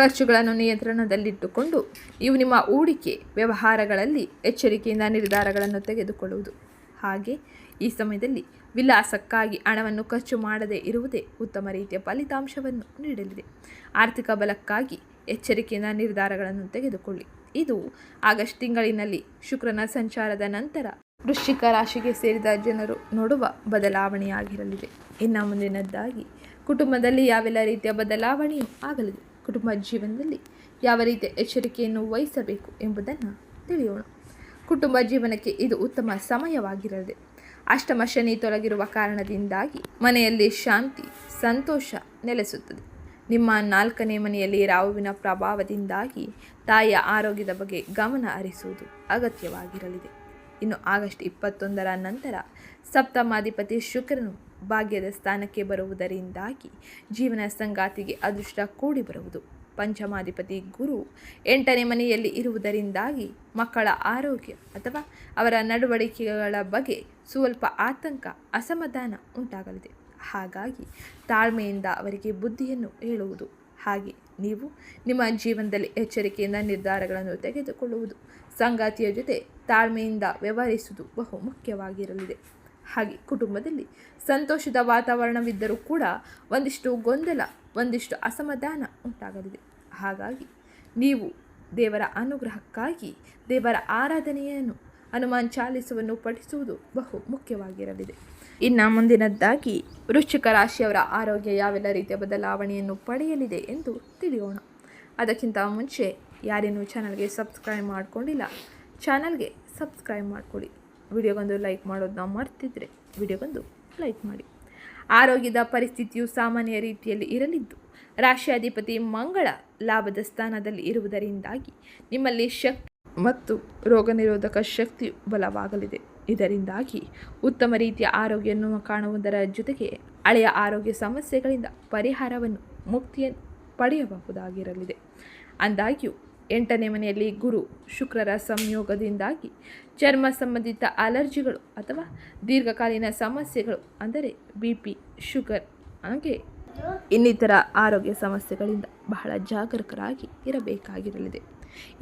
ಖರ್ಚುಗಳನ್ನು ನಿಯಂತ್ರಣದಲ್ಲಿಟ್ಟುಕೊಂಡು ಇವು ನಿಮ್ಮ ಹೂಡಿಕೆ ವ್ಯವಹಾರಗಳಲ್ಲಿ ಎಚ್ಚರಿಕೆಯಿಂದ ನಿರ್ಧಾರಗಳನ್ನು ತೆಗೆದುಕೊಳ್ಳುವುದು. ಹಾಗೆ ಈ ಸಮಯದಲ್ಲಿ ವಿಲಾಸಕ್ಕಾಗಿ ಹಣವನ್ನು ಖರ್ಚು ಮಾಡದೇ ಇರುವುದೇ ಉತ್ತಮ ರೀತಿಯ ಫಲಿತಾಂಶವನ್ನು ನೀಡಲಿದೆ. ಆರ್ಥಿಕ ಬಲಕ್ಕಾಗಿ ಎಚ್ಚರಿಕೆಯಿಂದ ನಿರ್ಧಾರಗಳನ್ನು ತೆಗೆದುಕೊಳ್ಳಿ. ಇದು ಆಗಸ್ಟ್ ತಿಂಗಳಿನಲ್ಲಿ ಶುಕ್ರನ ಸಂಚಾರದ ನಂತರ ವೃಶ್ಚಿಕ ರಾಶಿಗೆ ಸೇರಿದ ಜನರು ನೋಡುವ ಬದಲಾವಣೆಯಾಗಿರಲಿದೆ. ಇನ್ನು ಮುಂದಿನದ್ದಾಗಿ ಕುಟುಂಬದಲ್ಲಿ ಯಾವೆಲ್ಲ ರೀತಿಯ ಬದಲಾವಣೆಯೂ ಆಗಲಿದೆ. ಕುಟುಂಬ ಜೀವನದಲ್ಲಿ ಯಾವ ರೀತಿಯ ಎಚ್ಚರಿಕೆಯನ್ನು ವಹಿಸಬೇಕು ಎಂಬುದನ್ನು ತಿಳಿಯೋಣ. ಕುಟುಂಬ ಜೀವನಕ್ಕೆ ಇದು ಉತ್ತಮ ಸಮಯವಾಗಿರಲಿದೆ. ಅಷ್ಟಮ ಶನಿ ತೊಲಗಿರುವ ಕಾರಣದಿಂದಾಗಿ ಮನೆಯಲ್ಲಿ ಶಾಂತಿ, ಸಂತೋಷ ನೆಲೆಸುತ್ತದೆ. ನಿಮ್ಮ ನಾಲ್ಕನೇ ಮನೆಯಲ್ಲಿ ರಾಹುವಿನ ಪ್ರಭಾವದಿಂದಾಗಿ ತಾಯಿಯ ಆರೋಗ್ಯದ ಬಗ್ಗೆ ಗಮನ ಹರಿಸುವುದು ಅಗತ್ಯವಾಗಿರಲಿದೆ. ಇನ್ನು ಆಗಸ್ಟ್ ಇಪ್ಪತ್ತೊಂದರ ನಂತರ ಸಪ್ತಮಾಧಿಪತಿ ಶುಕ್ರನು ಭಾಗ್ಯದ ಸ್ಥಾನಕ್ಕೆ ಬರುವುದರಿಂದಾಗಿ ಜೀವನ ಸಂಗಾತಿಗೆ ಅದೃಷ್ಟ ಕೂಡಿ ಬರುವುದು. ಪಂಚಮಾಧಿಪತಿ ಗುರು ಎಂಟನೇ ಮನೆಯಲ್ಲಿ ಇರುವುದರಿಂದಾಗಿ ಮಕ್ಕಳ ಆರೋಗ್ಯ ಅಥವಾ ಅವರ ನಡವಳಿಕೆಗಳ ಬಗ್ಗೆ ಸ್ವಲ್ಪ ಆತಂಕ, ಅಸಮಾಧಾನ ಉಂಟಾಗಲಿದೆ. ಹಾಗಾಗಿ ತಾಳ್ಮೆಯಿಂದ ಅವರಿಗೆ ಬುದ್ಧಿಯನ್ನು ಹೇಳುವುದು. ಹಾಗೆ ನೀವು ನಿಮ್ಮ ಜೀವನದಲ್ಲಿ ಎಚ್ಚರಿಕೆಯಿಂದ ನಿರ್ಧಾರಗಳನ್ನು ತೆಗೆದುಕೊಳ್ಳುವುದು. ಸಂಗಾತಿಯ ಜೊತೆ ತಾಳ್ಮೆಯಿಂದ ವ್ಯವಹರಿಸುವುದು ಬಹು ಮುಖ್ಯವಾಗಿರಲಿದೆ. ಹಾಗೆ ಕುಟುಂಬದಲ್ಲಿ ಸಂತೋಷದ ವಾತಾವರಣವಿದ್ದರೂ ಕೂಡ ಒಂದಿಷ್ಟು ಗೊಂದಲ, ಒಂದಿಷ್ಟು ಅಸಮಾಧಾನ ಉಂಟಾಗಲಿದೆ. ಹಾಗಾಗಿ ನೀವು ದೇವರ ಅನುಗ್ರಹಕ್ಕಾಗಿ ದೇವರ ಆರಾಧನೆಯನ್ನು, ಹನುಮಾನ್ ಚಾಲಿಸವನ್ನು ಪಠಿಸುವುದು ಬಹು ಮುಖ್ಯವಾಗಿರಲಿದೆ. ಇನ್ನು ಮುಂದಿನದ್ದಾಗಿ, ವೃಶ್ಚಿಕ ರಾಶಿಯವರ ಆರೋಗ್ಯ ಯಾವೆಲ್ಲ ರೀತಿಯ ಬದಲಾವಣೆಯನ್ನು ಪಡೆಯಲಿದೆ ಎಂದು ತಿಳಿಯೋಣ. ಅದಕ್ಕಿಂತ ಮುಂಚೆ ಯಾರೇನು ಚಾನಲ್ಗೆ ಸಬ್ಸ್ಕ್ರೈಬ್ ಮಾಡಿಕೊಂಡಿಲ್ಲ, ಚಾನಲ್ಗೆ ಸಬ್ಸ್ಕ್ರೈಬ್ ಮಾಡಿಕೊಡಿ ವಿಡಿಯೋಗೊಂದು ಲೈಕ್ ಮಾಡೋದನ್ನ ಮರ್ತಿದ್ರೆ ವಿಡಿಯೋಗೊಂದು ಲೈಕ್ ಮಾಡಿ. ಆರೋಗ್ಯದ ಪರಿಸ್ಥಿತಿಯು ಸಾಮಾನ್ಯ ರೀತಿಯಲ್ಲಿ ಇರಲಿದ್ದು ರಾಶಿಯಾಧಿಪತಿ ಮಂಗಳ ಲಾಭದ ಸ್ಥಾನದಲ್ಲಿ ಇರುವುದರಿಂದಾಗಿ ನಿಮ್ಮಲ್ಲಿ ಶಕ್ತಿ ಮತ್ತು ರೋಗ ನಿರೋಧಕ ಶಕ್ತಿ ಬಲವಾಗಲಿದೆ. ಇದರಿಂದಾಗಿ ಉತ್ತಮ ರೀತಿಯ ಆರೋಗ್ಯವನ್ನು ಕಾಣುವುದರ ಜೊತೆಗೆ ಹಳೆಯ ಆರೋಗ್ಯ ಸಮಸ್ಯೆಗಳಿಂದ ಪರಿಹಾರವನ್ನು ಮುಕ್ತಿಯನ್ನು ಪಡೆಯಬಹುದಾಗಿರಲಿದೆ. ಅಂದಾಗ್ಯೂ ಎಂಟನೇ ಮನೆಯಲ್ಲಿ ಗುರು ಶುಕ್ರರ ಸಂಯೋಗದಿಂದಾಗಿ ಚರ್ಮ ಸಂಬಂಧಿತ ಅಲರ್ಜಿಗಳು ಅಥವಾ ದೀರ್ಘಕಾಲೀನ ಸಮಸ್ಯೆಗಳು, ಅಂದರೆ ಬಿ ಪಿ, ಶುಗರ್ ಹಾಗೆ ಇನ್ನಿತರ ಆರೋಗ್ಯ ಸಮಸ್ಯೆಗಳಿಂದ ಬಹಳ ಜಾಗರೂಕರಾಗಿ ಇರಬೇಕಾಗಿರಲಿದೆ.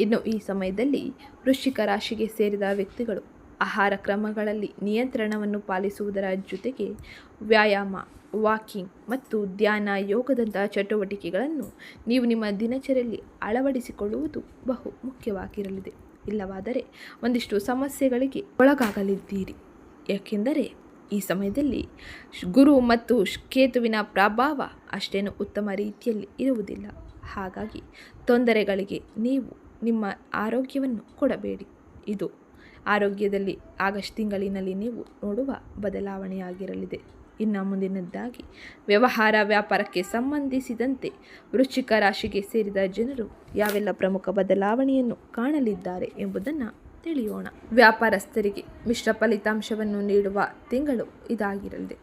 ಇನ್ನು ಈ ಸಮಯದಲ್ಲಿ ವೃಶ್ಚಿಕ ರಾಶಿಗೆ ಸೇರಿದ ವ್ಯಕ್ತಿಗಳು ಆಹಾರ ಕ್ರಮಗಳಲ್ಲಿ ನಿಯಂತ್ರಣವನ್ನು ಪಾಲಿಸುವುದರ ಜೊತೆಗೆ ವ್ಯಾಯಾಮ ವಾಕಿಂಗ್ ಮತ್ತು ಧ್ಯಾನ ಯೋಗದಂತಹ ಚಟುವಟಿಕೆಗಳನ್ನು ನೀವು ನಿಮ್ಮ ದಿನಚರಿಯಲ್ಲಿ ಅಳವಡಿಸಿಕೊಳ್ಳುವುದು ಬಹು ಮುಖ್ಯವಾಗಿರಲಿದೆ. ಇಲ್ಲವಾದರೆ ಒಂದಿಷ್ಟು ಸಮಸ್ಯೆಗಳಿಗೆ ಒಳಗಾಗಲಿದ್ದೀರಿ. ಏಕೆಂದರೆ ಈ ಸಮಯದಲ್ಲಿ ಗುರು ಮತ್ತು ಕೇತುವಿನ ಪ್ರಭಾವ ಅಷ್ಟೇನು ಉತ್ತಮ ರೀತಿಯಲ್ಲಿ ಇರುವುದಿಲ್ಲ. ಹಾಗಾಗಿ ತೊಂದರೆಗಳಿಗೆ ನೀವು ನಿಮ್ಮ ಆರೋಗ್ಯವನ್ನು ಕೊಡಬೇಡಿ. ಇದು ಆರೋಗ್ಯದಲ್ಲಿ ಆಗಸ್ಟ್ ತಿಂಗಳಿನಲ್ಲಿ ನೀವು ನೋಡುವ ಬದಲಾವಣೆಯಾಗಿರಲಿದೆ. ಇನ್ನು ಮುಂದಿನದ್ದಾಗಿ. ವ್ಯವಹಾರ ವ್ಯಾಪಾರಕ್ಕೆ ಸಂಬಂಧಿಸಿದಂತೆ ವೃಶ್ಚಿಕ ರಾಶಿಗೆ ಸೇರಿದ ಜನರು ಯಾವೆಲ್ಲ ಪ್ರಮುಖ ಬದಲಾವಣೆಯನ್ನು ಕಾಣಲಿದ್ದಾರೆ ಎಂಬುದನ್ನು ತಿಳಿಯೋಣ. ವ್ಯಾಪಾರಸ್ಥರಿಗೆ ಮಿಶ್ರ ಫಲಿತಾಂಶವನ್ನು ನೀಡುವ ತಿಂಗಳು ಇದಾಗಿರಲಿದೆ.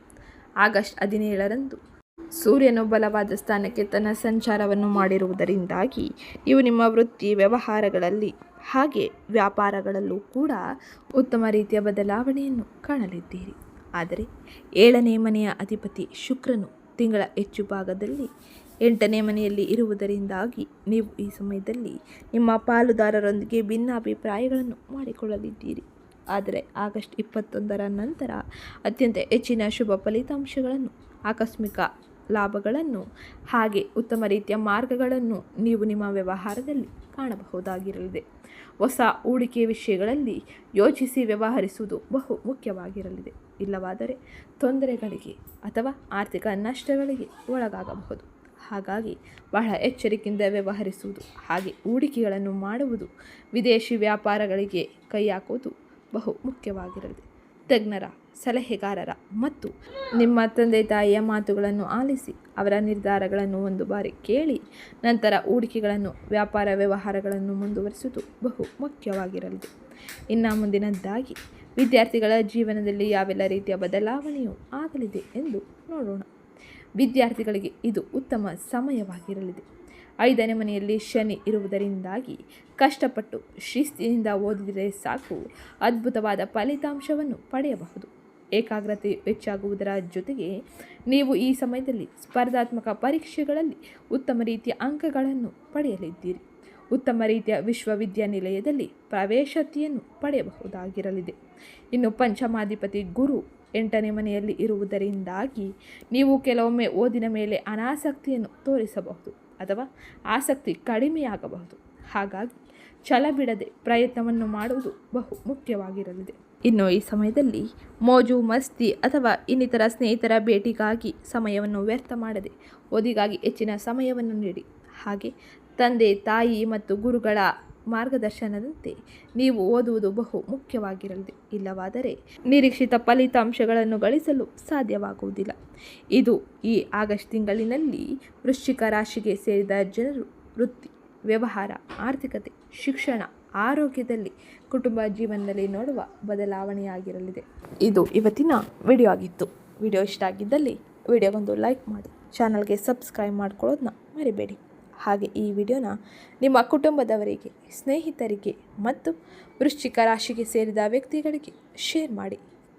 ಆಗಸ್ಟ್ ಹದಿನೇಳರಂದು ಸೂರ್ಯನು ಬಲವಾದ ಸ್ಥಾನಕ್ಕೆ ತನ್ನ ಸಂಚಾರವನ್ನು ಮಾಡಿರುವುದರಿಂದಾಗಿ ನೀವು ನಿಮ್ಮ ವೃತ್ತಿ ವ್ಯವಹಾರಗಳಲ್ಲಿ ಹಾಗೆ ವ್ಯಾಪಾರಗಳಲ್ಲೂ ಕೂಡ ಉತ್ತಮ ರೀತಿಯ ಬದಲಾವಣೆಯನ್ನು ಕಾಣಲಿದ್ದೀರಿ. ಆದರೆ ಏಳನೇ ಮನೆಯ ಅಧಿಪತಿ ಶುಕ್ರನು ತಿಂಗಳ ಹೆಚ್ಚು ಭಾಗದಲ್ಲಿ ಎಂಟನೇ ಮನೆಯಲ್ಲಿ ಇರುವುದರಿಂದಾಗಿ ನೀವು ಈ ಸಮಯದಲ್ಲಿ ನಿಮ್ಮ ಪಾಲುದಾರರೊಂದಿಗೆ ಭಿನ್ನಾಭಿಪ್ರಾಯಗಳನ್ನು ಮಾಡಿಕೊಳ್ಳಲಿದ್ದೀರಿ. ಆದರೆ ಆಗಸ್ಟ್ ಇಪ್ಪತ್ತೊಂದರ ನಂತರ ಅತ್ಯಂತ ಹೆಚ್ಚಿನ ಶುಭ ಫಲಿತಾಂಶಗಳನ್ನು, ಆಕಸ್ಮಿಕ ಲಾಭಗಳನ್ನು, ಹಾಗೆ ಉತ್ತಮ ರೀತಿಯ ಮಾರ್ಗಗಳನ್ನು ನೀವು ನಿಮ್ಮ ವ್ಯವಹಾರದಲ್ಲಿ ಕಾಣಬಹುದಾಗಿರಲಿದೆ. ಹೊಸ ಹೂಡಿಕೆ ವಿಷಯಗಳಲ್ಲಿ ಯೋಚಿಸಿ ವ್ಯವಹರಿಸುವುದು ಬಹು ಮುಖ್ಯವಾಗಿರಲಿದೆ. ಇಲ್ಲವಾದರೆ ತೊಂದರೆಗಳಿಗೆ ಅಥವಾ ಆರ್ಥಿಕ ನಷ್ಟಗಳಿಗೆ ಒಳಗಾಗಬಹುದು. ಹಾಗಾಗಿ ಬಹಳ ಎಚ್ಚರಿಕೆಯಿಂದ ವ್ಯವಹರಿಸುವುದು, ಹಾಗೆ ಹೂಡಿಕೆಗಳನ್ನು ಮಾಡುವುದು ವಿದೇಶಿ ವ್ಯಾಪಾರಗಳಿಗೆ ಕೈ ಹಾಕುವುದು ಬಹು ಮುಖ್ಯವಾಗಿರಲಿದೆ. ತಜ್ಞರ ಸಲಹೆಗಾರರ ಮತ್ತು ನಿಮ್ಮ ತಂದೆ ತಾಯಿಯ ಮಾತುಗಳನ್ನು ಆಲಿಸಿ ಅವರ ನಿರ್ಧಾರಗಳನ್ನು ಒಂದು ಬಾರಿ ಕೇಳಿ ನಂತರ ಹೂಡಿಕೆಗಳನ್ನು, ವ್ಯಾಪಾರ ವ್ಯವಹಾರಗಳನ್ನು ಮುಂದುವರಿಸುವುದು ಬಹು ಮುಖ್ಯವಾಗಿರಲಿದೆ. ಇನ್ನು ಮುಂದಿನದ್ದಾಗಿ ವಿದ್ಯಾರ್ಥಿಗಳ ಜೀವನದಲ್ಲಿ ಯಾವೆಲ್ಲ ರೀತಿಯ ಬದಲಾವಣೆಯು ಆಗಲಿದೆ ಎಂದು ನೋಡೋಣ. ವಿದ್ಯಾರ್ಥಿಗಳಿಗೆ ಇದು ಉತ್ತಮ ಸಮಯವಾಗಿರಲಿದೆ. ಐದನೇ ಮನೆಯಲ್ಲಿ ಶನಿ ಇರುವುದರಿಂದಾಗಿ ಕಷ್ಟಪಟ್ಟು ಶಿಸ್ತಿನಿಂದ ಓದಿದರೆ ಸಾಕು, ಅದ್ಭುತವಾದ ಫಲಿತಾಂಶವನ್ನು ಪಡೆಯಬಹುದು. ಏಕಾಗ್ರತೆ ಹೆಚ್ಚಾಗುವುದರ ಜೊತೆಗೆ ನೀವು ಈ ಸಮಯದಲ್ಲಿ ಸ್ಪರ್ಧಾತ್ಮಕ ಪರೀಕ್ಷೆಗಳಲ್ಲಿ ಉತ್ತಮ ರೀತಿಯ ಅಂಕಗಳನ್ನು ಪಡೆಯಲಿದ್ದೀರಿ. ಉತ್ತಮ ರೀತಿಯ ವಿಶ್ವವಿದ್ಯಾನಿಲಯದಲ್ಲಿ ಪ್ರವೇಶತೆಯನ್ನು ಪಡೆಯಬಹುದಾಗಿರಲಿದೆ. ಇನ್ನು ಪಂಚಮಾಧಿಪತಿ ಗುರು ಎಂಟನೇ ಮನೆಯಲ್ಲಿ ಇರುವುದರಿಂದಾಗಿ ನೀವು ಕೆಲವೊಮ್ಮೆ ಓದಿನ ಮೇಲೆ ಅನಾಸಕ್ತಿಯನ್ನು ತೋರಿಸಬಹುದು ಅಥವಾ ಆಸಕ್ತಿ ಕಡಿಮೆಯಾಗಬಹುದು. ಹಾಗಾಗಿ ಛಲ ಬಿಡದೆ ಪ್ರಯತ್ನವನ್ನು ಮಾಡುವುದು ಬಹು ಮುಖ್ಯವಾಗಿರಲಿದೆ. ಇನ್ನು ಈ ಸಮಯದಲ್ಲಿ ಮೋಜು, ಮಸ್ತಿ ಅಥವಾ ಇನ್ನಿತರ ಸ್ನೇಹಿತರ ಭೇಟಿಗಾಗಿ ಸಮಯವನ್ನು ವ್ಯರ್ಥ ಮಾಡದೆ, ಓದಿಗಾಗಿ ಹೆಚ್ಚಿನ ಸಮಯವನ್ನು ನೀಡಿ. ಹಾಗೆ ತಂದೆ, ತಾಯಿ ಮತ್ತು ಗುರುಗಳ ಮಾರ್ಗದರ್ಶನದಂತೆ ನೀವು ಓದುವುದು ಬಹು ಮುಖ್ಯವಾಗಿರಲಿದೆ. ಇಲ್ಲವಾದರೆ ನಿರೀಕ್ಷಿತ ಫಲಿತಾಂಶಗಳನ್ನು ಗಳಿಸಲು ಸಾಧ್ಯವಾಗುವುದಿಲ್ಲ. ಇದು ಈ ಆಗಸ್ಟ್ ತಿಂಗಳಿನಲ್ಲಿ ವೃಶ್ಚಿಕ ರಾಶಿಗೆ ಸೇರಿದ ಜನರು ವೃತ್ತಿ, ವ್ಯವಹಾರ, ಆರ್ಥಿಕತೆ, ಶಿಕ್ಷಣ, ಆರೋಗ್ಯದಲ್ಲಿ ಕುಟುಂಬ ಜೀವನದಲ್ಲಿ ನೋಡುವ ಬದಲಾವಣೆಯಾಗಿರಲಿದೆ. ಇದು ಇವತ್ತಿನ ವಿಡಿಯೋ ಆಗಿತ್ತು. ವಿಡಿಯೋ ಇಷ್ಟ ಆಗಿದ್ದಲ್ಲಿ ವಿಡಿಯೋಗೊಂದು ಲೈಕ್ ಮಾಡಿ ಚಾನಲ್ಗೆ ಸಬ್ಸ್ಕ್ರೈಬ್ ಮಾಡ್ಕೊಳ್ಳೋದನ್ನ ಮರಿಬೇಡಿ. ಹಾಗೆ ಈ ವಿಡಿಯೋನ ನಿಮ್ಮ ಕುಟುಂಬದವರಿಗೆ, ಸ್ನೇಹಿತರಿಗೆ ಮತ್ತು ವೃಶ್ಚಿಕ ರಾಶಿಗೆ ಸೇರಿದ ವ್ಯಕ್ತಿಗಳಿಗೆ ಶೇರ್ ಮಾಡಿ.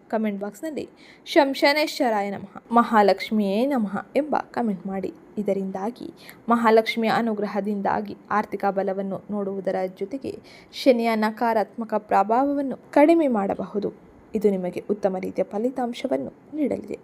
ಕಮೆಂಟ್ ಬಾಕ್ಸ್ನಲ್ಲಿ. ಶಂಶನೇಶ್ವರಾಯ ನಮಃ. ಮಹಾಲಕ್ಷ್ಮಿಯೇ ನಮಃ ಎಂಬ ಕಮೆಂಟ್ ಮಾಡಿ. ಇದರಿಂದಾಗಿ ಮಹಾಲಕ್ಷ್ಮಿಯ ಅನುಗ್ರಹದಿಂದಾಗಿ ಆರ್ಥಿಕ ಬಲವನ್ನು ನೋಡುವುದರ ಜೊತೆಗೆ ಶನಿಯ ನಕಾರಾತ್ಮಕ ಪ್ರಭಾವವನ್ನು ಕಡಿಮೆ ಮಾಡಬಹುದು. ಇದು ನಿಮಗೆ ಉತ್ತಮ ರೀತಿಯ ಫಲಿತಾಂಶವನ್ನು ನೀಡಲಿದೆ.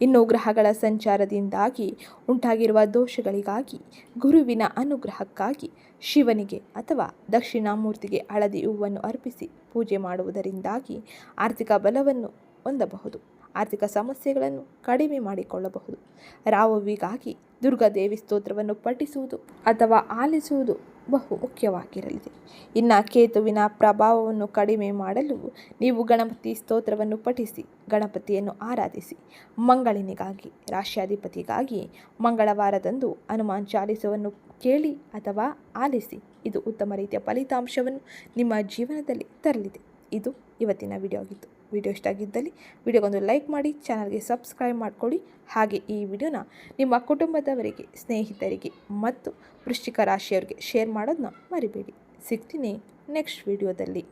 ಇನ್ನು ಗ್ರಹಗಳ ಸಂಚಾರದಿಂದಾಗಿ ಉಂಟಾಗಿರುವ ದೋಷಗಳಿಗಾಗಿ ಗುರುವಿನ ಅನುಗ್ರಹಕ್ಕಾಗಿ ಶಿವನಿಗೆ ಅಥವಾ ದಕ್ಷಿಣಾಮೂರ್ತಿಗೆ ಹಳದಿ ಹೂವನ್ನು ಅರ್ಪಿಸಿ ಪೂಜೆ ಮಾಡುವುದರಿಂದಾಗಿ ಆರ್ಥಿಕ ಬಲವನ್ನು ಹೊಂದಬಹುದು. ಆರ್ಥಿಕ ಸಮಸ್ಯೆಗಳನ್ನು ಕಡಿಮೆ ಮಾಡಿಕೊಳ್ಳಬಹುದು. ರಾಹುವಿಗಾಗಿ ದುರ್ಗಾದೇವಿ ಸ್ತೋತ್ರವನ್ನು ಪಠಿಸುವುದು ಅಥವಾ ಆಲಿಸುವುದು ಬಹು ಮುಖ್ಯವಾಗಿರಲಿದೆ. ಇನ್ನು ಕೇತುವಿನ ಪ್ರಭಾವವನ್ನು ಕಡಿಮೆ ಮಾಡಲು ನೀವು ಗಣಪತಿ ಸ್ತೋತ್ರವನ್ನು ಪಠಿಸಿ, ಗಣಪತಿಯನ್ನು ಆರಾಧಿಸಿ. ಮಂಗಳಿನಿಗಾಗಿ ರಾಶ್ಯಾಧಿಪತಿಗಾಗಿ ಮಂಗಳವಾರದಂದು ಹನುಮಾನ್ ಚಾಲಿಸವನ್ನು ಕೇಳಿ ಅಥವಾ ಆಲಿಸಿ. ಇದು ಉತ್ತಮ ರೀತಿಯ ಫಲಿತಾಂಶವನ್ನು ನಿಮ್ಮ ಜೀವನದಲ್ಲಿ ತರಲಿದೆ. ಇದು ಇವತ್ತಿನ ವಿಡಿಯೋ ಆಗಿತ್ತು. ವಿಡಿಯೋ ಇಷ್ಟ ಆಗಿದ್ದಲ್ಲಿ ವಿಡಿಯೋಗೊಂದು ಲೈಕ್ ಮಾಡಿ, ಚಾನಲ್ಗೆ ಸಬ್ಸ್ಕ್ರೈಬ್ ಮಾಡಿಕೊಳ್ಳಿ. ಹಾಗೆ ಈ ವಿಡಿಯೋನ ನಿಮ್ಮ ಕುಟುಂಬದವರಿಗೆ, ಸ್ನೇಹಿತರಿಗೆ ಮತ್ತು ವೃಶ್ಚಿಕ ರಾಶಿಯವರಿಗೆ ಶೇರ್ ಮಾಡೋದನ್ನ ಮರಿಬೇಡಿ. ಸಿಗ್ತೀನಿ ನೆಕ್ಸ್ಟ್ ವಿಡಿಯೋದಲ್ಲಿ.